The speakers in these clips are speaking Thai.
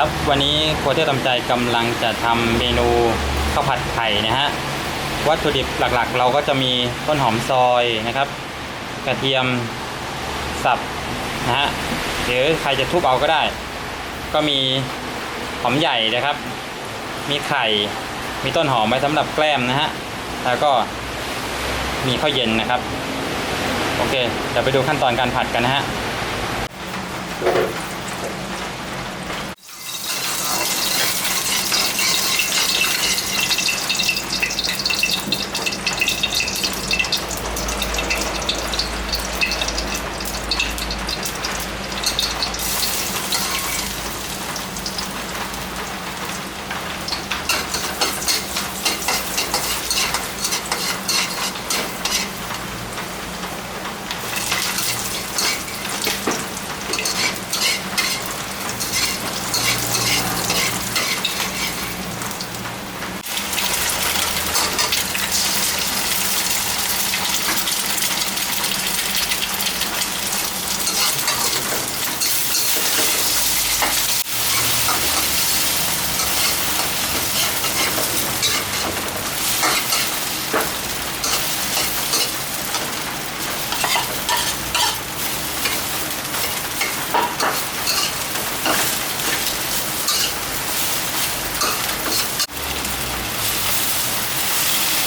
ครับวันนี้ครัวเที่ยวตำใจกำลังจะทำเมนูข้าวผัดไข่นะฮะวัตถุดิบหลักๆ เราก็จะมีต้นหอมซอยนะครับ กระเทียมสับนะฮะหรือใครจะทุบเอาก็ได้ ก็มีหอมใหญ่นะครับ มีไข่ มีต้นหอมไว้สำหรับแกล้มนะฮะแล้วก็มีข้าวเย็นนะครับ โอเคเดี๋ยวไปดูขั้นตอนการผัดกันนะฮะ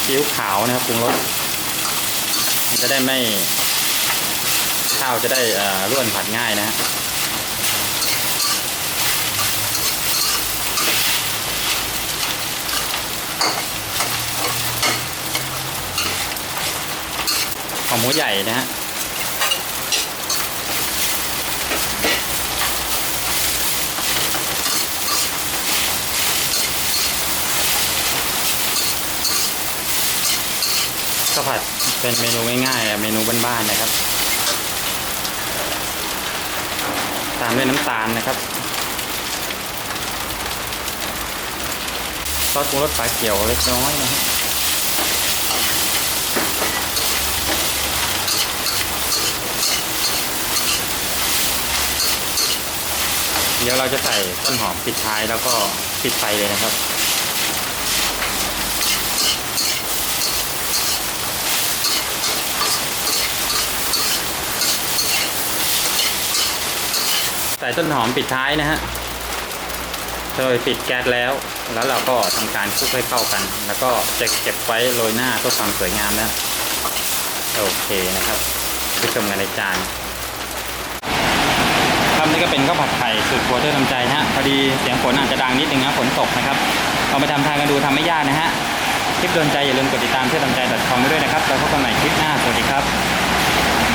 ซีอิ๊วขาวนะครับปรุงรสมันจะได้ไม่ข้าวจะได้ร่วนผัดง่ายนะฮะของหมูใหญ่นะฮะ ข้าวผัดเป็นเมนูง่ายๆเมนูบ้านๆนะครับ ตามด้วยน้ำตาลนะครับซอสปรุงรสฝาเขียวเล็กน้อยนะฮะเดี๋ยวเราจะใส่ต้นหอมปิดท้ายแล้วก็ปิดไฟเลยนะครับ ส่ต้นหอมปิดท้ายนะฮะโดยปิดแก๊สแล้ว แล้วเราก็ทำการคลุกให้เข้ากัน แล้วก็จะเก็บไว้โรยหน้าเพื่อความสวยงามนะโอเคนะครับไปชมกันในจานครับนี่ก็เป็นข้าวผัดไข่สูตรครัวเพื่อทำใจนะฮะพอดีเสียงฝนอาจจะดังนิดนึงนะฝนตกนะครับเอามาทำทานกันดูทำไม่ยากนะฮะคลิปโดนใจอย่าลืมกดติดตามเพื่อทำใจ .com ไว้ด้วยนะครับเราพบกันใหม่คลิปหน้าสวัสดีครับ